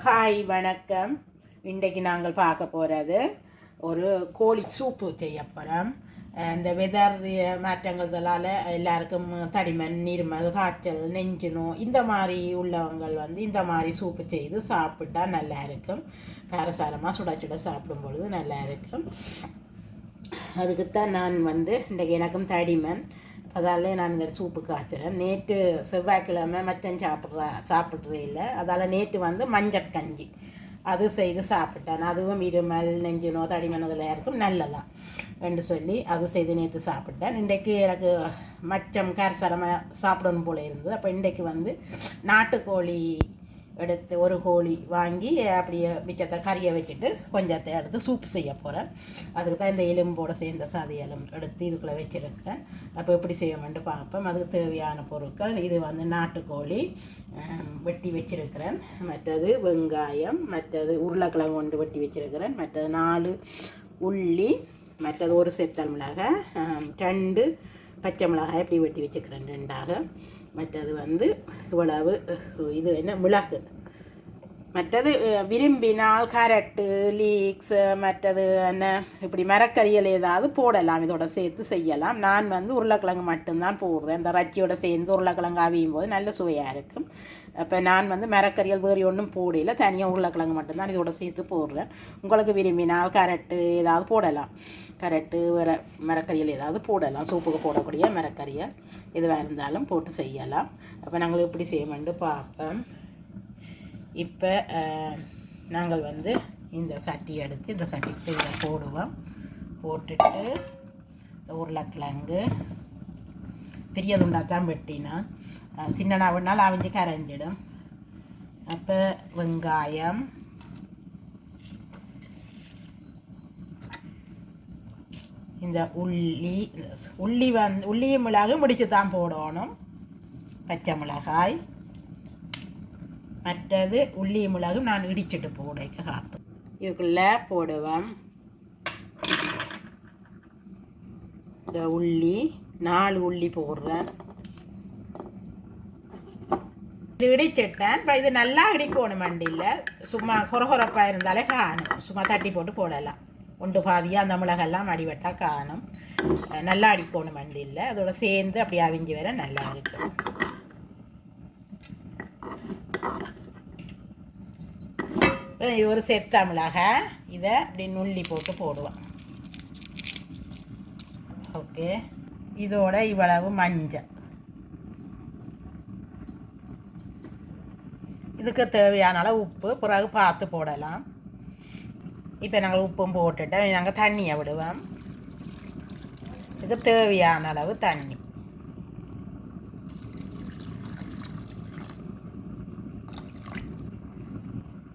Hi வணக்கம். இன்றைக்கு நாங்கள் பார்க்க போகிறது ஒரு கோழி சூப்பு செய்ய போகிறோம் இந்த வெதர் மாற்றங்களால் எல்லாருக்கும் தடிமன் நீர்மல் காய்ச்சல் நெஞ்சு நோய் இந்த மாதிரி உள்ளவங்கள் வந்து இந்த மாதிரி சூப்பு செய்து சாப்பிட்டா நல்லா இருக்கும். காரசாரமாக சுட சுட சாப்பிடும் பொழுது நல்லா இருக்கும். அதுக்குத்தான் நான் வந்து இன்றைக்கு எனக்கும் தடிமன் அதால் நான் இந்த சூப்பு காய்ச்சுறேன். நேற்று செவ்வாய்க்கிழமை மச்சன் சாப்பிட்ற சாப்பிட்றே இல்லை. அதால் நேற்று வந்து மஞ்சள் கஞ்சி. அது செய்து சாப்பிட்டேன். அதுவும் இருமல் நெஞ்சினோ தடிமனதில் இருக்கும் நல்லதான் என்று சொல்லி அது செய்து நேற்று சாப்பிட்டேன். இன்றைக்கு எனக்கு மச்சம் கரசரமாக சாப்பிடணும் போல இருந்தது. அப்போ இன்றைக்கு வந்து நாட்டுக்கோழி எடுத்து ஒரு கோழி வாங்கி அப்படியே மிச்சத்தை கறியை வச்சுட்டு கொஞ்சத்தை எடுத்து சூப் செய்ய போகிறேன் அதுக்கு தான் இந்த எலும்போடு சேர்ந்த சாதி எலும்பு எடுத்து இதுக்குள்ளே வச்சுருக்கிறேன். அப்போ எப்படி செய்யணும்னு பார்ப்போம். அதுக்கு தேவையான பொருட்கள் இது வந்து நாட்டுக்கோழி வெட்டி வச்சிருக்கிறேன். மற்றது வெங்காயம் மற்றது உருளைக்கிழங்கு கொண்டு வெட்டி வச்சுருக்கிறேன். மற்றது நாலு உள்ளி மற்றது ஒரு செத்தல் மிளகாய் ரெண்டு பச்சை மிளகாய் இப்படி வெட்டி வச்சுக்கிறேன் ரெண்டாக. மற்றது வந்து இவ்வளவு இது என்ன மிளகு. மற்றது விரும்பினால் கரட்டு லீக்ஸ் மற்றது என்ன இப்படி மரக்கறிகள் ஏதாவது போடலாம். இதோட சேர்த்து செய்யலாம். நான் வந்து உருளைக்கிழங்கு மட்டும்தான் போடுறேன் இந்த ரச்சியோட சேர்ந்து உருளைக்கிழங்கு அவியும் போது நல்ல சுவையாக இருக்கும். அப்போ நான் வந்து மரக்கறிகள் வேறு ஒன்றும் போடல. தனியாக உருளைக்கிழங்கு மட்டும்தான் இதோட சேர்த்து போடுறேன். உங்களுக்கு விரும்பினால் கரட்டு ஏதாவது போடலாம். கரட்டு வேறு மரக்கறிகள் ஏதாவது போடலாம். சூப்புக்கு போடக்கூடிய மரக்கறியை எதுவாக இருந்தாலும் போட்டு செய்யலாம். அப்போ நாங்கள் எப்படி செய்யமெண்டு பார்ப்போம். இப்போ நாங்கள் வந்து இந்த சட்டி எடுத்து இந்த சட்டிக்கு இதை போடுவோம். போட்டுட்டு இந்த உருளைக்கிழங்கு பெரிய துண்டாக தான் வெட்டினான் அஹ், அவிஞ்சு கரைஞ்சிடும். அப்போ வெங்காயம் இந்த உள்ளி உள்ளி வந்து உள்ளியும் மிளகு முடிச்சு தான் போடணும். பச்சை மிளகாய் மற்றது உள்ளி மிளகும் நான் இடிச்சிட்டு போடைக்க காட்டும் இதுக்குள்ளே போடுவேன் இந்த உள்ளி நாலு உள்ளி போடுறேன். இது இடிச்சிட்டேன். இப்போ இது நல்லா இடிக்கணும் வண்டியில். சும்மா கொரகொரப்பாக இருந்தாலே காணும். சும்மா தட்டி போட்டு போடலாம். ஒன்று பாதியாக அந்த மிளகெல்லாம் அடிவட்டால் காணும். நல்லா அடிக்கணும் வண்டியில். அதோட சேர்ந்து அப்படி அவிஞ்சு வர நல்லா இருக்கும். இது ஒரு செத்த மிளக இதை அப்படி நுள்ளி போட்டு போடுவேன் ஓகே. இதோட இவ்வளவு மஞ்சள். இதுக்கு தேவையான அளவு உப்பு. பிறகு பார்த்து போடலாம். இப்போ நாங்கள் உப்பும் போட்டுட்டு நாங்கள் தண்ணியை விடுவோம். இதுக்கு தேவையான அளவு தண்ணி.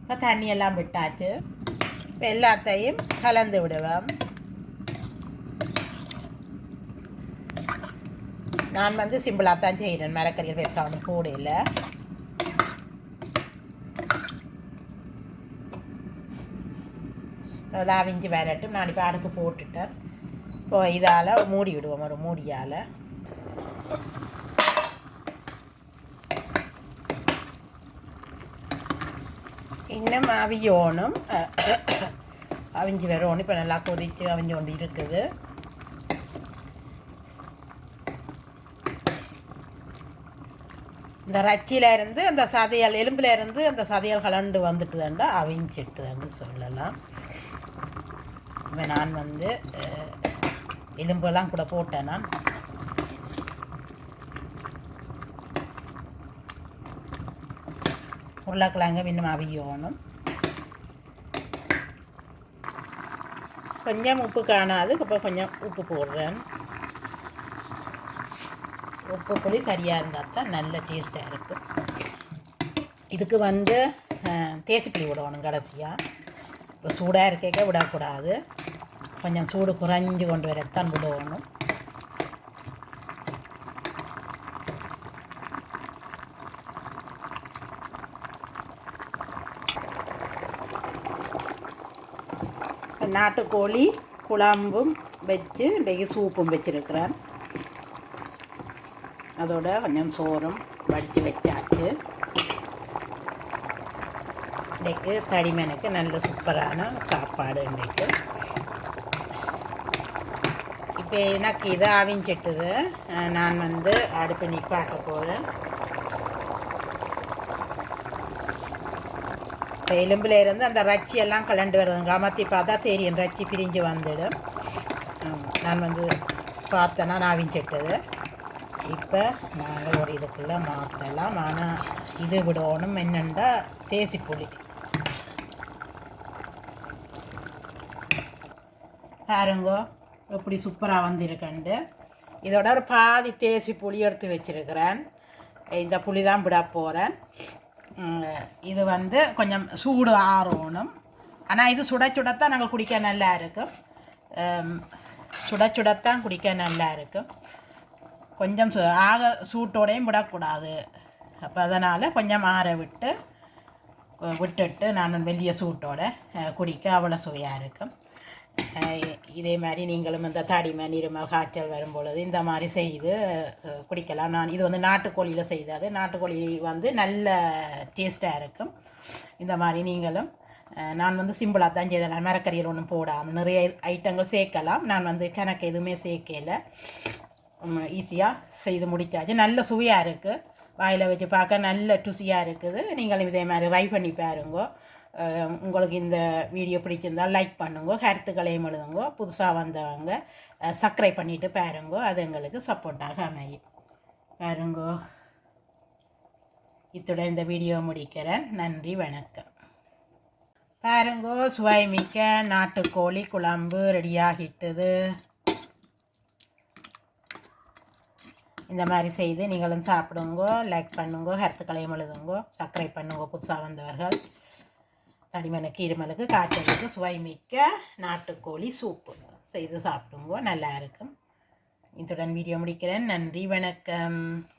இப்போ தண்ணியெல்லாம் விட்டாச்சு இப்போ எல்லாத்தையும் கலந்து விடுவோம் நான் வந்து சிம்பிளாக தான் செய்கிறேன் மரக்கறிகள் பெருசாக ஒன்றும் போடையில் அது அவிஞ்சு வரட்டும் நான் இப்போ அடுப்பு போட்டுட்டேன் இப்போ இதால் மூடி விடுவோம் ஒரு மூடியால் இன்னும் அவியோனும் அவிஞ்சு வரணும் இப்போ நல்லா கொதித்து அவிஞ்சு கொண்டு இருக்குது இந்த ரச்சியில் இருந்து அந்த சதையால் எலும்பில் இருந்து அந்த சதையால் கலண்டு வந்துட்டுதாண்டா அவிஞ்சிட்டுதான்னு சொல்லலாம் இப்போ நான் வந்து எலும்பெல்லாம் கூட போட்டேன் நான் உருளைக்கிழங்கு இன்னும் அவியணும் கொஞ்சம் உப்பு காணாது இப்போ கொஞ்சம் உப்பு போடுறேன் உப்பு புளி சரியாக இருந்தால் தான் நல்ல டேஸ்ட்டாக இருக்கும் இதுக்கு வந்து தேசிப்புளி விடணும் கடைசியாக இப்போ சூடாக இருக்க விடக்கூடாது கொஞ்சம் சூடு குறைஞ்சு கொண்டு வரத்தான் விடணும் நாட்டுக்கோழி குழம்பும் வச்சு இன்றைக்கு சூப்பும் வச்சுருக்கிறேன் அதோட கொஞ்சம் சோறும் வடித்து வச்சாச்சு இன்றைக்கு தடிமனுக்கு நல்ல சூப்பரான சாப்பாடு இன்றைக்கு இப்போ எனக்கு இது அவிஞ்சிட்டுது நான் வந்து அடுப்பு நிப்பாட்ட போகிறேன் எலும்பில் இருந்து அந்த ரச்சி எல்லாம் கலண்டு வருதுங்க. அமர்த்தி பார்த்தா தெரியும். ரச்சி பிரிஞ்சு வந்துடும் நான் வந்து பார்த்தேன்னா நான் அவிஞ்சிட்டது இப்போ நாங்கள் ஒரு இதுக்குள்ளே மாற்றலாம் ஆனால் இது விடணும். என்னென்னா தேசி புளி பாருங்கோ எப்படி சூப்பராக வந்திருக்கண்டு. இதோட ஒரு பாதி தேசி புளி எடுத்து வச்சிருக்கிறேன். இந்த புளி தான் விட போகிறேன் இது வந்து கொஞ்சம் சூடு ஆறணும். ஆனால் இது சுட சுடத்தான் நாங்கள் குடிக்க நல்லா இருக்கும் சுட சுடத்தான் குடிக்க நல்லா இருக்கும் கொஞ்சம் சு ஆக சூட்டோடையும் விடக்கூடாது. அப்போ அதனால் கொஞ்சம் ஆற விட்டு விட்டுட்டு நான் வெளிய சூட்டோட குடிக்க அவ்வளோ சுவையாக இருக்கும் இதே மாதிரி நீங்களும் இந்த தடிமை இருமல் காய்ச்சல் வரும் பொழுது இந்த மாதிரி செய்து குடிக்கலாம். நான் இது வந்து நாட்டுக்கோழியில் செய்தது நாட்டுக்கோழி வந்து நல்ல டேஸ்ட்டாக இருக்கும். இந்த மாதிரி நீங்களும் நான் வந்து சிம்பிளாக தான் செய்தேன் நான் மரக்கறியில் ஒன்றும் போடாமல் நிறைய ஐட்டங்கள் சேர்க்கலாம். நான் வந்து கணக்கு எதுவுமே சேர்க்கல. ஈஸியாக செய்து முடிச்சாச்சு. நல்ல சுவையாக இருக்குது வாயில் வச்சு பார்க்க நல்ல ருசியாக இருக்குது. நீங்களும் இதே மாதிரி ட்ரை பண்ணி பாருங்க. உங்களுக்கு இந்த வீடியோ பிடிச்சிருந்தால் லைக் பண்ணுங்க கருத்துக்களையும் எழுதுங்க புதுசாக வந்தவங்க சப்ஸ்கிரைப் பண்ணிவிட்டு பாருங்க அது எங்களுக்கு சப்போர்ட்டாக அமையும். பாருங்கோ. இத்துடன் இந்த வீடியோ முடிக்கிறேன். நன்றி வணக்கம். பாருங்கோ சுவை மிக்க நாட்டுக்கோழி குழம்பு ரெடியாகிட்டது இந்த மாதிரி செய்து நீங்களும் சாப்பிடுங்கோ லைக் பண்ணுங்க கருத்துக்களையும் எழுதுங்கோ சர்க்கரை பண்ணுங்க புதுசாக வந்தவர்கள். தடிமனுக்கு இருமலுக்கு காய்ச்சலுக்கு சுவை மிக்க நாட்டுக்கோழி சூப்பு. செய்து சாப்பிடுங்க நல்லா இருக்கும். இத்துடன் வீடியோ முடிக்கிறேன். நன்றி வணக்கம்.